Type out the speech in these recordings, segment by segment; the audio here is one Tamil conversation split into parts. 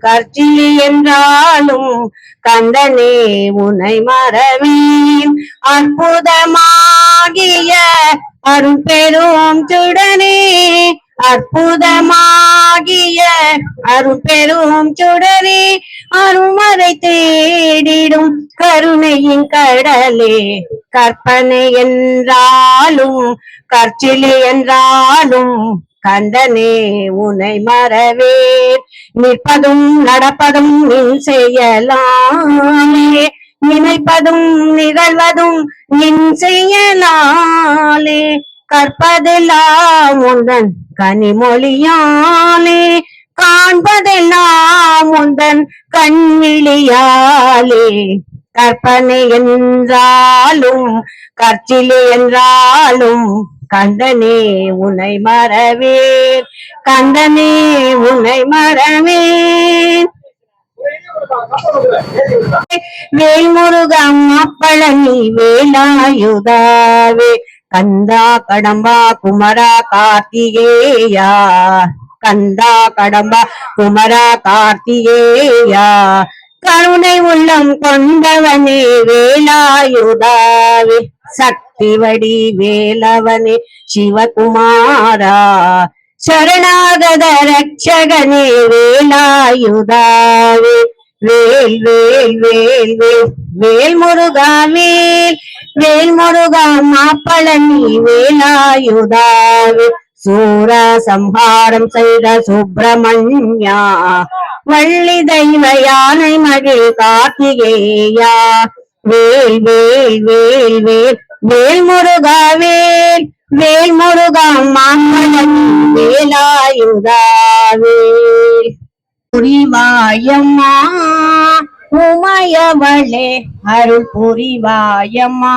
கர்ச்சிலி என்றாலும் கந்தனே உனை மறவேன். அற்புதமாகிய அரும்பெரும் சுடனே அற்புதமாகிய அரும்பெரும் சுடரே அருமறை தேடிடும் கருணையின் கடலே. கற்பனை என்றாலும் கற்சிலி என்றாலும் கண்டனே உனை மறவேன். நிற்பதும் நடப்பதும் நின் செய்யலாமே நினைப்பதும் நிகழ்வதும் நின் செய்யலாலே கற்பதெல்லாம் உந்தன் கனிமொழியாலே. காண்பதெல்லாம் உந்தன் கண்விழியாலே. கற்பனை என்றாலும் கற்சிலை என்றாலும் கந்தனே உன்னை மறவேன். கந்தனே உன்னை மறவேன். வேல்முருகம் அப்பழனி வேலாயுதாவே. கந்தா கடம்பா குமரா கார்த்திகேயா. கந்தா கடம்பா குமரா கார்த்திகேயா. கருணை உள்ளம் கொண்டவனே வேலாயுதாவே. சக்தி வடி வேலவனே சிவகுமாரா சரணாகத ரட்சகனே வேலாயுதாவே. வேல் வேல் வேல் வேல் வேல் முருகா வேல் வேல் முருகா மாப்பழனி வேலாயுதாவே. சூர சம்ஹாரம் செய்த சுப்பிரமணியா வள்ளி தெய்வ யானை மகிழ் கார்த்திகேயா. வேல் வேல் வேல் வேல் வேல் முருகா வேல் வேல் முருகா மாம்பழம் வேலாயுதா வேல் புரிவாயம்மா உமையவளே அருள் புரிவாயம்மா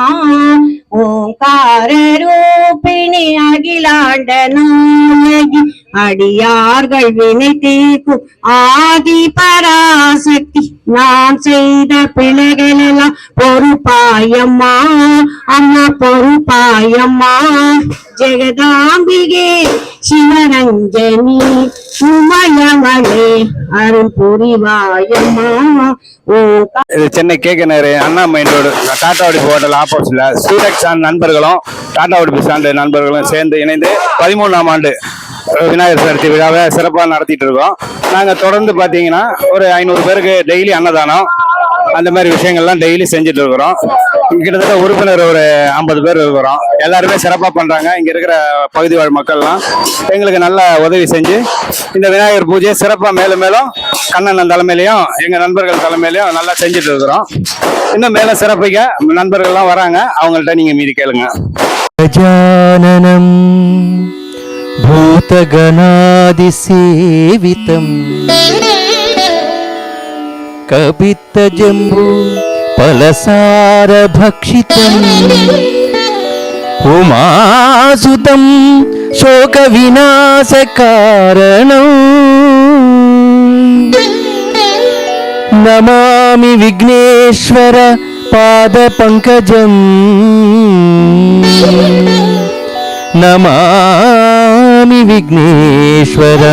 ஓங்கார ரூபிணி அகிலாண்ட நாயகி அடியார்கள் வினை தீர்க்கும் ஆதி பராசக்தி. நான் செய்த பிழைகள் எல்லாம் பொறுப்பாயம்மா. அம்மா பொறுப்பாயம்மா. ஜெகதாம்பிகே சிவரஞ்சனி உமயவளே அருள் புரிவாயம்மா. ஓ இது Chennai K Nagar Anna main road Tata hotel ஆப்போசிட்ல. ஸ்ரீரக்ஸ் அண்ட் நண்பர்களும் டாடா உடிப்பு சார்ந்த நண்பர்களும் சேர்ந்து இணைந்து பதிமூணாம் ஆண்டு விநாயகர் சதுர்த்தி விழாவை சிறப்பாக நடத்திட்டு இருக்கோம். நாங்கள் தொடர்ந்து பார்த்தீங்கன்னா ஒரு ஐநூறு பேருக்கு டெய்லி அன்னதானம் அந்த மாதிரி விஷயங்கள்லாம் டெய்லி செஞ்சுட்டு இருக்கிறோம். கிட்டத்தட்ட உறுப்பினர் ஒரு ஐம்பது பேர் இருக்கிறோம். எல்லாருமே சிறப்பாக பண்ணுறாங்க இங்கே இருக்கிற பகுதி வாழ் மக்கள்லாம் எங்களுக்கு நல்ல உதவி செஞ்சு இந்த விநாயகர் பூஜையை சிறப்பாக மேலும் மேலும் கண்ணண்ணன் தலைமையிலையும் எங்கள் நண்பர்கள் தலைமையிலையும் நல்லா செஞ்சுட்டு இருக்கிறோம். இன்னும் மேலே சிறப்பிக்க நண்பர்கள்லாம் வராங்க. அவங்கள்ட்ட நீங்கள் மீதி கேளுங்க. भूतगणादिसेवितम् कपित्तजम्बू फलसारभक्षितम् उमासुतं शोकविनाशकारणम् नमामि विघ्नेश्वर पादपङ्कजम् नमामि ప్రణమియామి విఘ్నేశ్వర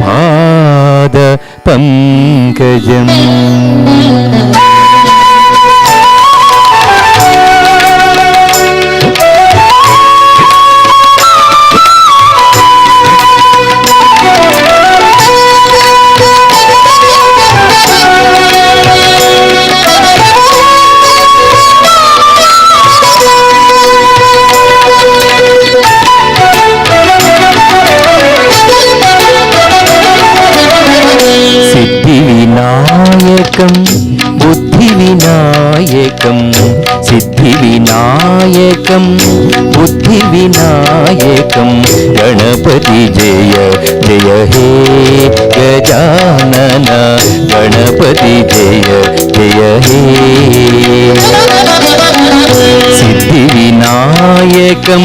పాద పంకజం. వినాయకం సిద్ధి వినాయకం బుద్ధి వినాయకం గణపతి జయ జయ హే గజానన గణపతి జయ జయ హే. సిద్ధి सिद्धिविनायकं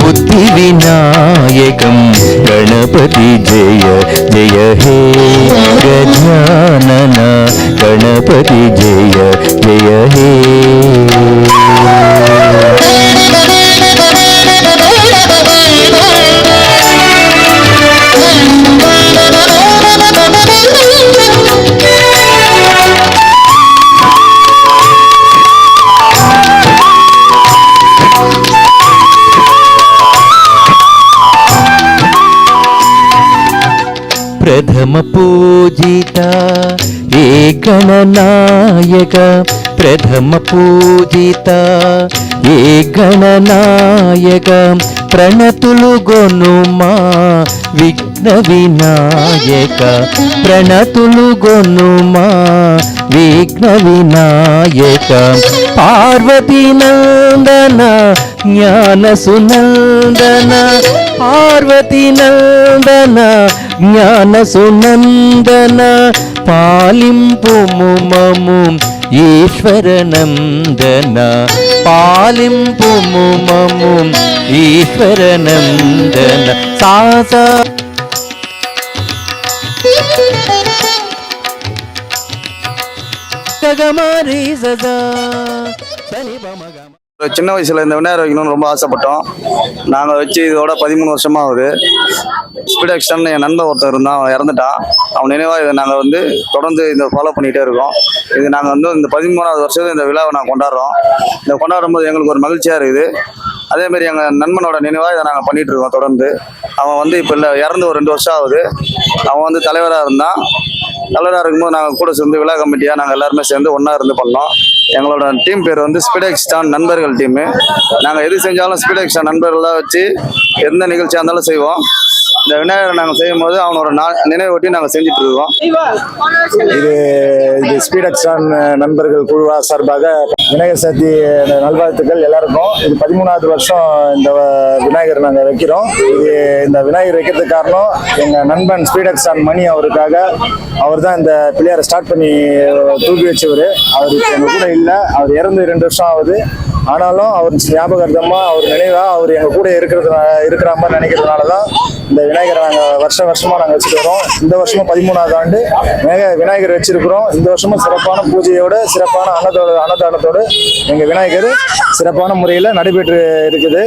बुद्धिविनायकं गणपति जय जय हे गजानन गणपति जय जय हे ప్రథమ పూజిత ఏ గణనాయక ప్రథమ పూజిత ఏ గణనాయక ప్రణతులు గొనుమా విఘ్న వినాయక ప్రణతులు గొనుమా విఘ్న వినాయక పార్వతీ నందన జ్ఞాన సునందన పార్వతీ నందన జ్ఞాన సునందన పాలింపు మము ఈశ్వర నందన పాలింపు మము ఈశ్వర నందన సాసా గగమరి సదా సని బమగమ சின்ன வயசில் இந்த விநாயகர் வைக்கணும்னு ரொம்ப ஆசைப்பட்டோம். நாங்கள் வச்சு இதோட பதிமூணு வருஷமாக ஆகுது. ஸ்பீட் என் நண்பன் ஒருத்தர் இருந்தான் அவன் இறந்துட்டான். அவன் நினைவாக இதை நாங்கள் வந்து தொடர்ந்து இந்த ஃபாலோ பண்ணிகிட்டே இருக்கோம். இது நாங்கள் வந்து இந்த பதிமூணாவது வருஷத்து இந்த விழாவை நாங்கள் கொண்டாடுறோம். இந்த கொண்டாடும் போது எங்களுக்கு ஒரு மகிழ்ச்சியாக இருக்குது. அதேமாரி எங்கள் நண்பனோட நினைவாக இதை நாங்கள் பண்ணிகிட்டு இருக்கோம் தொடர்ந்து. அவன் வந்து இப்போ இல்லை இறந்து ஒரு ரெண்டு வருஷம் ஆகுது. அவன் வந்து தலைவராக இருந்தான். கலராக இருக்கும்போது நாங்கள் கூட சேர்ந்து விழா கமிட்டியாக நாங்கள் எல்லாருமே சேர்ந்து ஒன்றா இருந்து பண்ணோம் எங்களோட டீம் பேர் வந்து ஸ்பீடெக்ஸ்டான் நண்பர்கள் டீமு. நாங்கள் எது செஞ்சாலும் ஸ்பீடெக்ஸ்டான் நண்பர்களாக வச்சு எந்த நிகழ்ச்சியாக இருந்தாலும் செய்வோம். இந்த விநாயகரை நாங்கள் செய்யும் போது அவனோட நா- நினைவொட்டி நாங்கள் செஞ்சுட்டு இருக்கோம். இது இது ஸ்பீடெக்ஸ்டான் நண்பர்கள் குழுவா சார்பாக விநாயகர் சதுர்த்தி நல்வாழ்த்துக்கள் எல்லாருக்கும். இது பதிமூணாவது வருஷம் இந்த விநாயகர் நாங்கள் வைக்கிறோம். இது இந்த விநாயகர் வைக்கிறதுக்கு காரணம் எங்கள் நண்பன் ஸ்பீட் மணி அவருக்காக அவர் தான் இந்த பிள்ளையாரை ஸ்டார்ட் பண்ணி தூக்கி வச்சவர். அவர் எங்கள் கூட இல்லை. அவர் இறந்து ரெண்டு வருஷம் ஆகுது. ஆனாலும் அவர் ஞாபகார்த்தமாக அவர் நினைவாக அவர் எங்கள் கூட இருக்கிறது இருக்கிற மாதிரி நினைக்கிறதுனால தான் இந்த விநாயகரை நாங்கள் வருஷம் வருஷமாக நாங்கள் வச்சுட்டு வரோம். இந்த வருஷமும் பதிமூணாவது ஆண்டு விநாயகர் விநாயகர் வச்சிருக்கிறோம். இந்த வருஷமும் சிறப்பான பூஜையோட சிறப்பான அன்னதோட அன்னதானத்தோடு எங்கள் விநாயகர் சிறப்பான முறையில் நடைபெற்று இருக்குது.